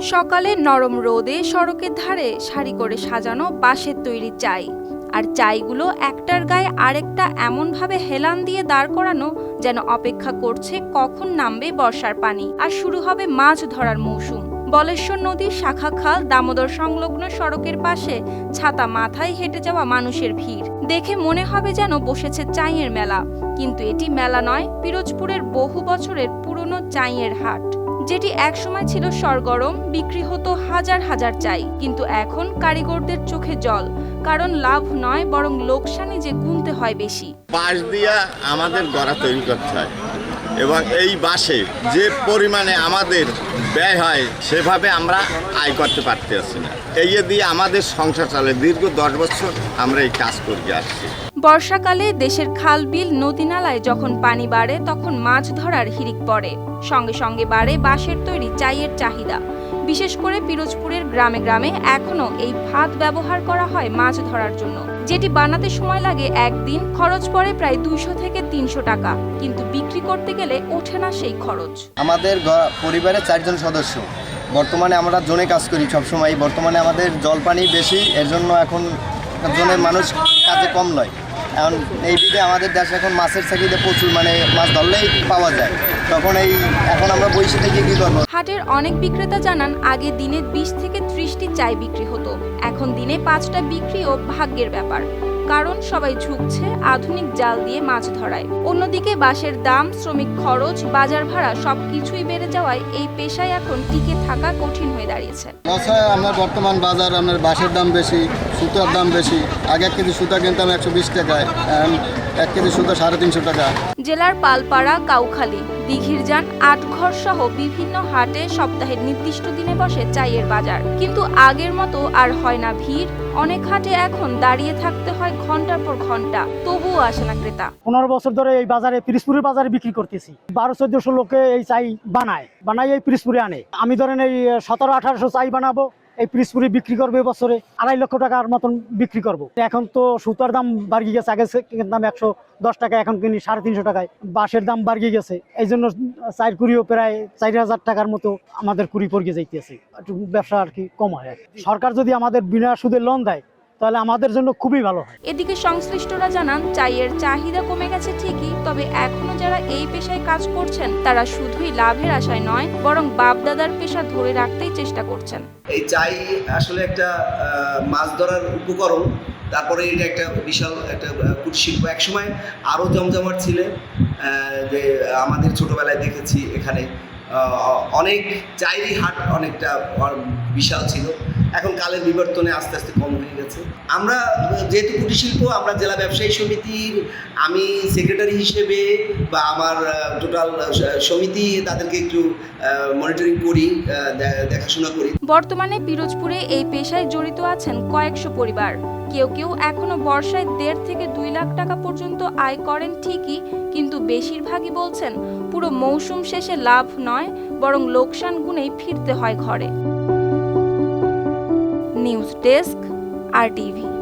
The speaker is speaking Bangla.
সকালে নরম রোদে সড়কের ধারে সারি করে সাজানো বাঁশের তৈরি চাই। আর চাইগুলো একটার গায়ে আরেকটা এমনভাবে হেলান দিয়ে দাঁড় করানো যেন অপেক্ষা করছে কখন নামবে বর্ষার পানি। আর শুরু হবে মাছ ধরার মৌসুম। বলেশ্বর নদীর শাখা খাল দামোদর সংলগ্ন সড়কের পাশে ছাতা মাথায় হেঁটে যাওয়া মানুষের ভিড়। দেখে মনে হবে যেন বসেছে চাইয়ের মেলা। কিন্তু এটি মেলা নয়, পিরোজপুরের বহু বছরের পুরনো চাইয়ের হাট। যেটি একসময় ছিল সরগরম, বিক্রি হতো হাজার হাজার চাই, কিন্তু এখন কারিগরদের চোখে জল। কারণ লাভ নয়, বরং লোকসানি যে গুনতে হয় বেশি। বাঁশ দিয়া আমাদের গড়া তৈরি করতে হয়। এবং এই বাঁশে যে পরিমাণে আমাদের ব্যয় হয়, সেভাবে আমরা আয় করতে পারতেছি না। এই দিয়ে আমাদের সংসার চলে। দীর্ঘ দশ বছর আমরা এই কাজ করে আসছি। বর্ষাকালে দেশের খাল বিল নদী নালায় যখন পানি বাড়ে, তখন মাছ ধরার হিড়িক পড়ে। সঙ্গে সঙ্গে বাড়ে বাঁশের তৈরি চাইয়ের চাহিদা। বিশেষ করে পিরোজপুরের গ্রামে গ্রামে এখনও এই ভাত ব্যবহার করা হয় মাছ ধরার জন্য। যেটি বানাতে সময় লাগে একদিন, খরচ পড়ে প্রায় দুইশো থেকে তিনশো টাকা। কিন্তু বিক্রি করতে গেলে ওঠে না সেই খরচ। আমাদের ঘ- পরিবারে চারজন সদস্য। বর্তমানে আমরা জোনে কাজ করি সবসময় বর্তমানে আমাদের জল পানি বেশি, এর জন্য এখন জনে মানুষ কাজে কম লয় এখন এই বিধে আমাদের দেশে এখন মাছের চাকরিতে প্রচুর মানে মাছ ধরলেই পাওয়া যায়। তখন এই, এখন আমরা বইসে থেকে কী করব? হাটের অনেক বিক্রেতা জানান, আগে দিনে বিশ থেকে ত্রিশটি চাই বিক্রি হতো। এখন দিনে পাঁচটা বিক্রি ও ভাগ্যের ব্যাপার। কারণ সবাই ঝুঁকছে, আধুনিক জাল দিয়ে মাছ ধরায়। অন্যদিকে বাঁশের দাম, শ্রমিক খরচ, বাজার ভাড়া সব কিছুই বেড়ে যাওয়ায় এই পেশায় এখন টিকে থাকা কঠিন হয়ে দাঁড়িয়েছে। মশায় আপনার বর্তমান বাজার, আপনার বাঁশের দাম বেশি, সুতার দাম বেশি। আগে কিন্তু সুতা কিনতাম একশো বিশ টাকায়। এক কেজি সাড়ে তিনশো টাকা। জেলার পালপাড়া কাউখালী দিঘিরজান আটঘর সহ বিভিন্ন হাটে সপ্তাহের নির্দিষ্ট দিনে বসে চাইয়ের বাজার। কিন্তু আগের মতো আর হয় না ভিড়। অনেক হাটে এখন দাঁড়িয়ে থাকতে হয় ঘণ্টার পর ঘণ্টা। তবুও আসে না ক্রেতা। পনেরো বছর ধরে এই বাজারে পিরিসপুরের বাজারে বিক্রি করতেছি। বারো চোদ্দশো লোকে এই চাই বানায়। বানাই এই পিরিসপুরে আনে। আমি ধরেন এই সতেরো আঠারোশো চাই বানাবো। এই পিসপুরি বিক্রি করব এবছরে আড়াই লক্ষ টাকার মতন বিক্রি করব। এখন তো সুতার দাম বাড়িয়ে গেছে, আগে দাম একশো দশ টাকা, এখন কিনি সাড়ে তিনশো টাকায় বাঁশের দাম বাড়িয়ে গেছে, এই জন্য চার কুড়িও প্রায় চার হাজার টাকার মতো আমাদের কুড়ি পড়িয়ে যাইতেছে একটু ব্যবসা আর কি কম হয়। সরকার যদি আমাদের বিনা সুদে লোন দেয় তাহলে আমাদের জন্য খুবই ভালো হয়। এদিকে সংশ্লিষ্টরা জানান চায়ের চাহিদা কমে গেছে ঠিকই তবে এখনও যারা এই পেশায় কাজ করছেন তারা শুধুই লাভের আশায় নয় বরং বাপদাদার পেশা ধরে রাখতেই চেষ্টা করছেন। এই চাই আসলে একটা মাছ ধরার উপকরণ তারপরে এটা একটা বিশাল একটা কুটশিল্প একসময় আরও জমজমাট ছিল যে আমাদের ছোটবেলায় দেখেছি এখানে অনেক চাইরি হাট অনেকটা বিশাল ছিল। এখন কালের বিবর্তনে আস্তে আস্তে কম হয়ে গেছে। আমরা যেহেতু কুটির শিল্প আমরা জেলা ব্যবসায়ী সমিতির, আমি সেক্রেটারি হিসেবে বা আমার টোটাল সমিতি তাদেরকে একটু মনিটরিং করি দেখাশোনা করি। বর্তমানে পিরোজপুরে এই পেশায় জড়িত আছেন কয়েকশো পরিবার। কেউ কেউ এখনও বর্ষায় দেড় থেকে দুই লাখ টাকা পর্যন্ত আয় করেন ঠিকই, কিন্তু বেশিরভাগই বলছেন পুরো মৌসুম শেষে লাভ নয়, বরং লোকসান গুণেই ফিরতে হয় ঘরে। News desk RTV